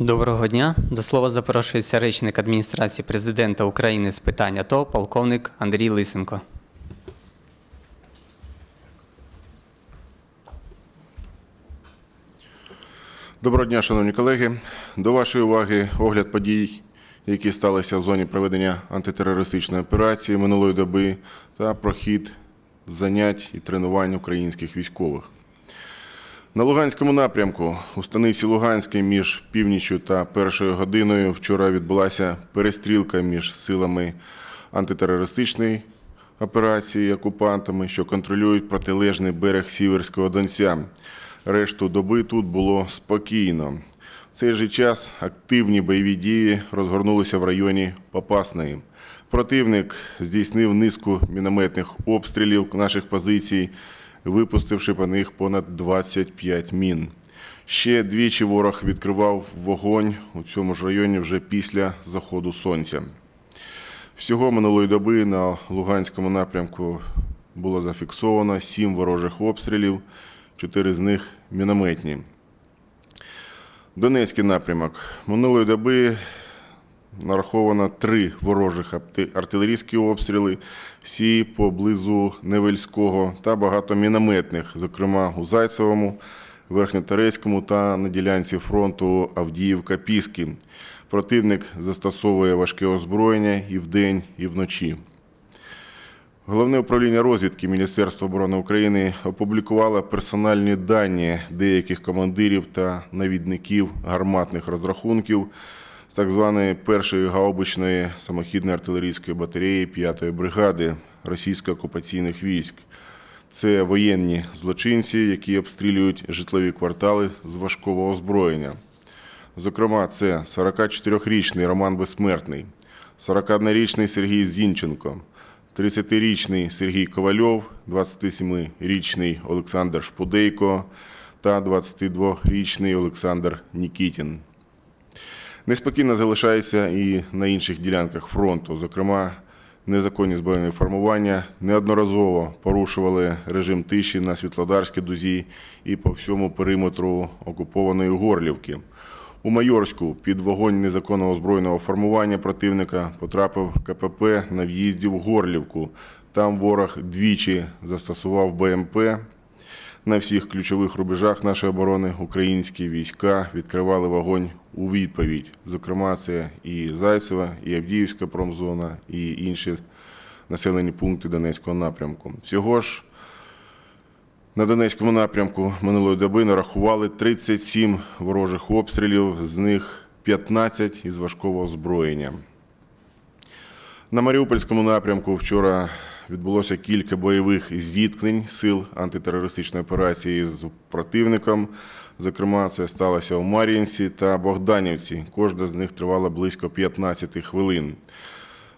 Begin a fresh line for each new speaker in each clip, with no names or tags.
Доброго дня. До слова запрошується речник адміністрації президента України з питань АТО, полковник Андрій Лисенко.
Доброго дня, шановні колеги. До вашої уваги огляд подій, які сталися в зоні проведення антитерористичної операції минулої доби та прохід занять і тренувань українських військових. На Луганському напрямку у станиці Луганській між північю та першою годиною вчора відбулася перестрілка між силами антитерористичної операції окупантами, що контролюють протилежний берег Сіверського Донця. Решту доби тут було спокійно. В цей же час активні бойові дії розгорнулися в районі Попасної. Противник здійснив низку мінометних обстрілів наших позицій, випустивши по них понад 25 мін. Ще двічі ворог відкривав вогонь у цьому ж районі вже після заходу сонця. Всього минулої доби на Луганському напрямку було зафіксовано сім ворожих обстрілів, чотири з них мінометні. Донецький напрямок. Минулої доби нараховано три ворожих артилерійські обстріли, всі поблизу Невельського та багато мінометних, зокрема у Зайцевому, Верхньоторецькому та на ділянці фронту Авдіївка-Піски. Противник застосовує важке озброєння і вдень, і вночі. Головне управління розвідки Міністерства оборони України опублікувало персональні дані деяких командирів та навідників гарматних розрахунків з так званої першої гаубичної самохідної артилерійської батареї 5-ї бригади російсько-окупаційних військ. Це воєнні злочинці, які обстрілюють житлові квартали з важкого озброєння. Зокрема, це 44-річний Роман Безсмертний, 41-річний Сергій Зінченко, 30-річний Сергій Ковальов, 27-річний Олександр Шпудейко та 22-річний Олександр Нікітін. Неспокійно залишається і на інших ділянках фронту. Зокрема, незаконні збройні формування неодноразово порушували режим тиші на Світлодарській дузі і по всьому периметру окупованої Горлівки. У Майорську під вогонь незаконного збройного формування противника потрапив КПП на в'їзді в Горлівку. Там ворог двічі застосував БМП. На всіх ключових рубежах нашої оборони українські війська відкривали вогонь у відповідь. Зокрема, це і Зайцева, і Авдіївська промзона, і інші населені пункти Донецького напрямку. Всього ж на Донецькому напрямку минулої доби нарахували 37 ворожих обстрілів, з них 15 із важкого озброєння. На Маріупольському напрямку вчора відбулося кілька бойових зіткнень сил антитерористичної операції з противником. Зокрема, це сталося у Мар'їнці та Богданівці. Кожна з них тривала близько 15 хвилин.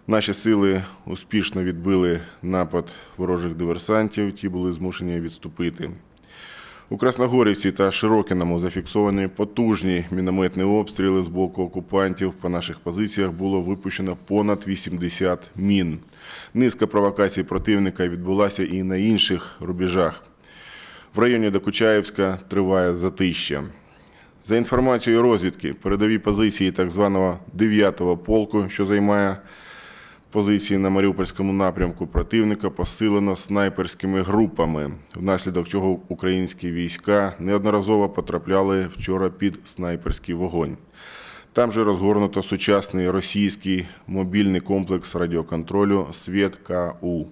Наші сили успішно відбили напад ворожих диверсантів, ті були змушені відступити. У Красногорівці та Широкіному зафіксовані потужні мінометні обстріли з боку окупантів. По наших позиціях було випущено понад 80 мін. Низка провокацій противника відбулася і на інших рубежах. В районі Докучаєвська триває затища. За інформацією розвідки, передові позиції так званого 9-го полку, що займає позиції на Маріупольському напрямку противника посилено снайперськими групами, внаслідок чого українські війська неодноразово потрапляли вчора під снайперський вогонь. Там же розгорнуто сучасний російський мобільний комплекс радіоконтролю «Світ КУ».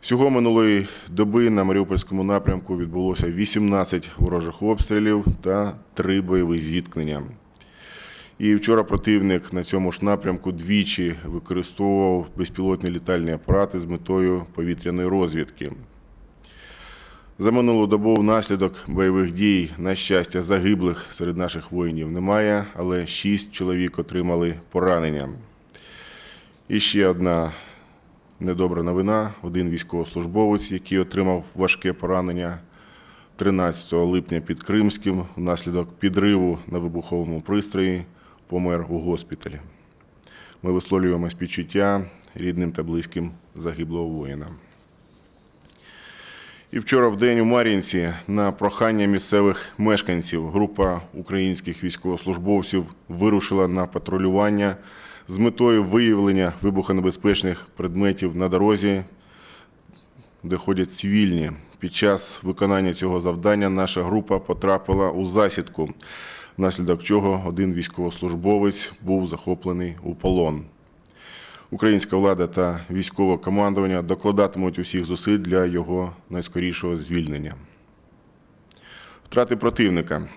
Всього минулої доби на Маріупольському напрямку відбулося 18 ворожих обстрілів та 3 бойові зіткнення. І вчора противник на цьому ж напрямку двічі використовував безпілотні літальні апарати з метою повітряної розвідки. За минулу добу внаслідок бойових дій, на щастя, загиблих серед наших воїнів немає, але шість чоловік отримали поранення. І ще одна недобра новина. Один військовослужбовець, який отримав важке поранення 13 липня під Кримським внаслідок підриву на вибуховому пристрої, помер у госпіталі. Ми висловлюємо співчуття рідним та близьким загиблого воїна. І вчора в день у Мар'їнці на прохання місцевих мешканців група українських військовослужбовців вирушила на патрулювання з метою виявлення вибухонебезпечних предметів на дорозі, де ходять цивільні. Під час виконання цього завдання наша група потрапила у засідку, внаслідок чого один військовослужбовець був захоплений у полон. Українська влада та військове командування докладатимуть усіх зусиль для його найскорішого звільнення. Втрати противника.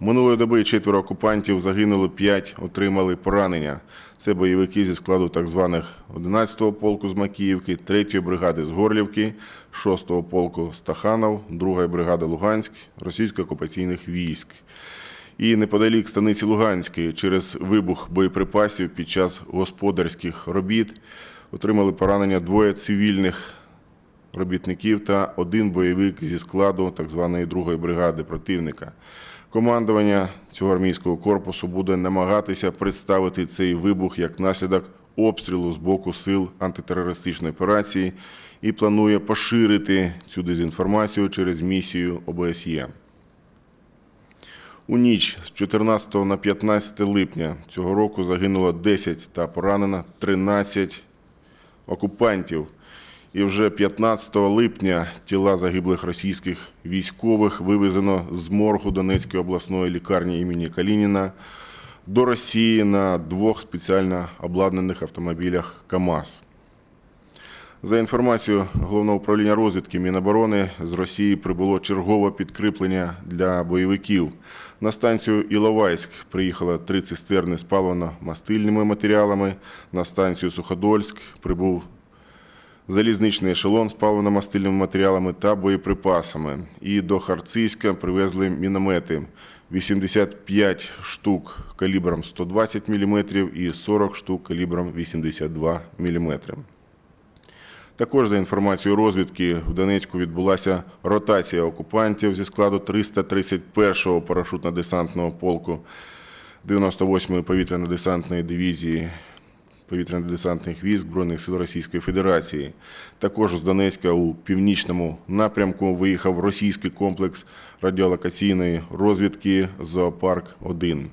Минулої доби четверо окупантів загинули, п'ять отримали поранення. Це бойовики зі складу так званих 11-го полку з Макіївки, 3-ї бригади з Горлівки, 6-го полку Стаханов, 2-ї бригади Луганськ, російсько-окупаційних військ. І неподалік станиці Луганської через вибух боєприпасів під час господарських робіт отримали поранення двоє цивільних робітників та один бойовик зі складу так званої другої бригади противника. Командування цього армійського корпусу буде намагатися представити цей вибух як наслідок обстрілу з боку сил антитерористичної операції і планує поширити цю дезінформацію через місію ОБСЄ. У ніч з 14 на 15 липня цього року загинуло 10 та поранено 13 окупантів. І вже 15 липня тіла загиблих російських військових вивезено з моргу Донецької обласної лікарні імені Калініна до Росії на двох спеціально обладнаних автомобілях КАМАЗ. За інформацією Головного управління розвідки Міноборони, з Росії прибуло чергове підкріплення для бойовиків. На станцію Іловайськ приїхало три цистерни з паливно-мастильними матеріалами. На станцію Суходольськ прибув залізничний ешелон з паливно-мастильними матеріалами та боєприпасами. І до Харцизька привезли міномети 85 штук калібром 120 мм і 40 штук калібром 82 мм. Також за інформацією розвідки в Донецьку відбулася ротація окупантів зі складу 331-го парашутно-десантного полку 98-ї повітряно-десантної дивізії повітряно-десантних військ Збройних сил Російської Федерації. Також з Донецька у північному напрямку виїхав російський комплекс радіолокаційної розвідки Зоопарк-1.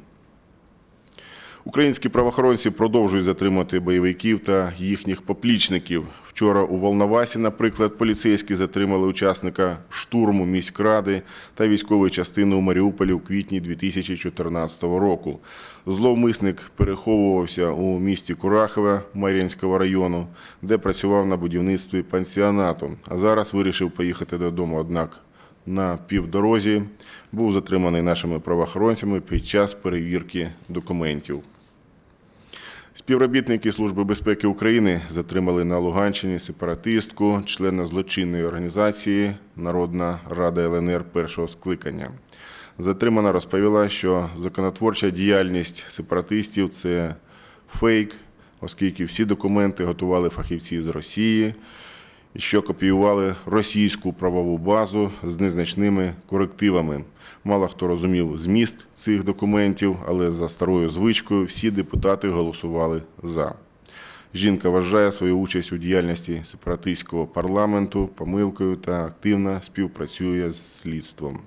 Українські правоохоронці продовжують затримати бойовиків та їхніх поплічників. Вчора у Волновасі, наприклад, поліцейські затримали учасника штурму міськради та військової частини у Маріуполі в квітні 2014 року. Зловмисник переховувався у місті Курахове Мар'їнського району, де працював на будівництві пансіонату. А зараз вирішив поїхати додому. Однак на півдорозі був затриманий нашими правоохоронцями під час перевірки документів. Співробітники Служби безпеки України затримали на Луганщині сепаратистку, члена злочинної організації Народна Рада ЛНР першого скликання. Затримана розповіла, що законотворча діяльність сепаратистів це фейк, оскільки всі документи готували фахівці з Росії, що копіювали російську правову базу з незначними корективами. Мало хто розумів зміст цих документів, але за старою звичкою всі депутати голосували за. Жінка вважає свою участь у діяльності сепаратистського парламенту помилкою та активно співпрацює з слідством.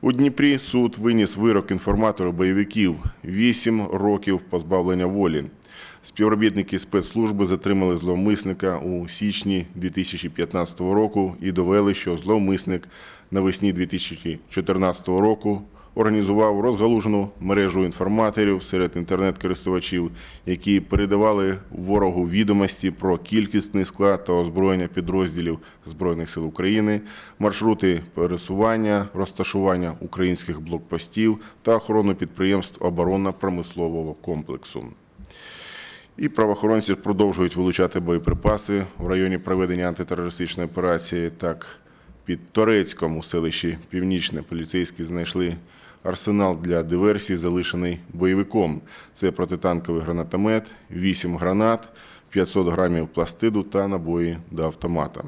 У Дніпрі суд виніс вирок інформатору бойовиків 8 років позбавлення волі. Співробітники спецслужби затримали зловмисника у січні 2015 року і довели, що зловмисник навесні 2014 року організував розгалужену мережу інформаторів серед інтернет-користувачів, які передавали ворогу відомості про кількісний склад та озброєння підрозділів Збройних сил України, маршрути пересування, розташування українських блокпостів та охорону підприємств оборонно-промислового комплексу. І правоохоронці продовжують вилучати боєприпаси в районі проведення антитерористичної операції. Так, під Торецьком у селищі Північне поліцейські знайшли арсенал для диверсії, залишений бойовиком. Це протитанковий гранатомет, 8 гранат, 500 грамів пластиду та набої до автомата.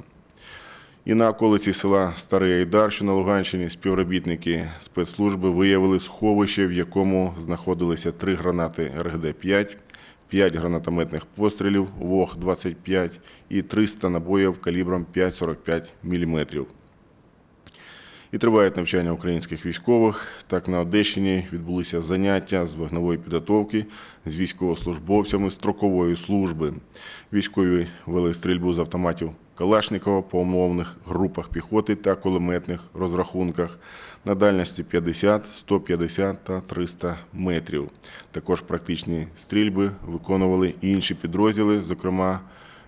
І на околиці села Старий Айдар, що на Луганщині, співробітники спецслужби виявили сховище, в якому знаходилися три гранати РГД-5, 5 гранатометних пострілів ВОГ-25 і 300 набоїв калібром 5,45 мм. І тривають навчання українських військових. Так, на Одещині відбулися заняття з вогневої підготовки з військовослужбовцями строкової служби. Військові вели стрільбу з автоматів Калашникова по умовних групах піхоти та кулеметних розрахунках на дальності 50, 150 та 300 метрів. Також практичні стрільби виконували інші підрозділи, зокрема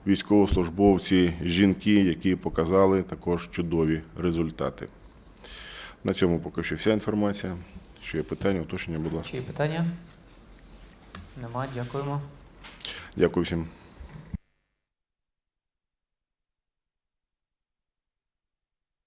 військовослужбовці, жінки, які показали також чудові результати. На цьому поки що вся інформація. Що є питання, уточнення, будь ласка.
Чи є питання? Нема, дякуємо.
Дякую всім.